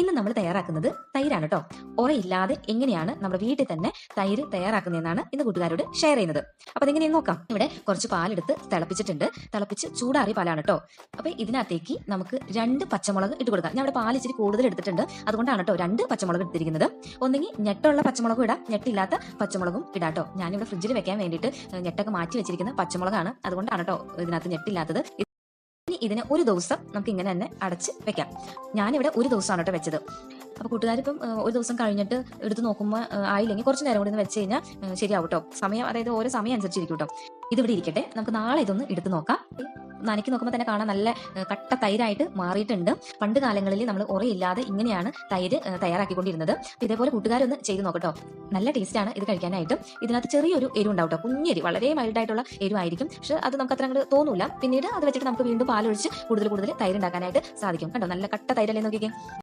ഇന്ന് നമ്മൾ തയ്യാറാക്കുന്നത് തൈരാണ് കേട്ടോ ഉറയില്ലാതെ എങ്ങനെയാണ് നമ്മുടെ വീട്ടിൽ തന്നെ തൈര് തയ്യാറാക്കുന്നതെന്നാണ് ഇന്ന് കൂട്ടുകാരോട് ഷെയർ ചെയ്യുന്നത്. അപ്പൊ അതെങ്ങനെയെന്ന് നോക്കാം. ഇവിടെ കുറച്ച് പാലെടുത്ത് തിളപ്പിച്ചിട്ടുണ്ട്. തിളപ്പിച്ച് ചൂടാറിയ പാലാണ് കേട്ടോ അപ്പൊ ഇതിനകത്തേക്ക് നമുക്ക് രണ്ട് പച്ചമുളക് ഇട്ട് കൊടുക്കാം. ഞാൻ ഇവിടെ പാൽ ഇച്ചിരി കൂടുതൽ എടുത്തിട്ടുണ്ട്. അതുകൊണ്ടാണ് കേട്ടോ രണ്ട് പച്ചമുളക് എടുത്തിരിക്കുന്നത്. ഒന്നെങ്കിൽ ഞെട്ടുള്ള പച്ചമുളകും ഇടാം. ഞെട്ടില്ലാത്ത പച്ചമുളകും ഇടാം കേട്ടോ ഞാനിവിടെ ഫ്രിഡ്ജിൽ വെക്കാൻ വേണ്ടിയിട്ട് ഞെട്ടൊക്കെ മാറ്റി വെച്ചിരിക്കുന്ന പച്ചമുളകാണ്. അതുകൊണ്ടാണ് കേട്ടോ ഇതിനകത്ത് ഞെട്ടില്ലാത്തത്. ഇനി ഇതിനെ ഒരു ദിവസം നമുക്ക് ഇങ്ങനെ തന്നെ അടച്ച് വെക്കാം. ഞാനിവിടെ ഒരു ദിവസമാണ് കേട്ടോ വെച്ചത്. അപ്പൊ കൂട്ടുകാരിപ്പം ഒരു ദിവസം കഴിഞ്ഞിട്ട് എടുത്ത് നോക്കുമ്പോൾ ആയില്ലെങ്കിൽ കുറച്ച് നേരം കൂടി ഒന്ന് വെച്ച് കഴിഞ്ഞാൽ ശരിയാവും കേട്ടോ. സമയം അതായത് ഓരോ സമയം അനുസരിച്ചിരിക്കും കേട്ടോ. ഇതിവിടെ ഇരിക്കട്ടെ. നമുക്ക് നാളെ ഇതൊന്ന് എടുത്ത് നോക്കാം. നനക്കി നോക്കുമ്പോൾ തന്നെ കാണാൻ നല്ല കട്ട തൈരായിട്ട് മാറിയിട്ടുണ്ട്. പണ്ട് കാലങ്ങളിൽ നമ്മൾ ഉറയില്ലാതെ ഇങ്ങനെയാണ് തൈര് തയ്യാറാക്കിക്കൊണ്ടിരുന്നത്. ഇതേപോലെ കൂട്ടുകാരൊന്ന് ചെയ്ത് നോക്കട്ടോ. നല്ല ടേസ്റ്റാണ് ഇത് കഴിക്കാനായിട്ട്. ഇതിനകത്ത് ചെറിയൊരു എരിവ് ഉണ്ടാവും കേട്ടോ കുഞ്ഞെരി വളരെ മൈൽഡ് ആയിട്ടുള്ള എരിവായിരിക്കും. പക്ഷെ അത് നമുക്ക് അത്ര അങ്ങോട്ട് തോന്നൂല. പിന്നീട് അത് വെച്ചിട്ട് നമുക്ക് വീണ്ടും പാലൊഴിച്ച് കൂടുതൽ കൂടുതൽ തൈര് ഉണ്ടാക്കാനായിട്ട് സാധിക്കും. കേട്ടോ നല്ല കട്ട തൈരല്ലേ നോക്കിക്കേ.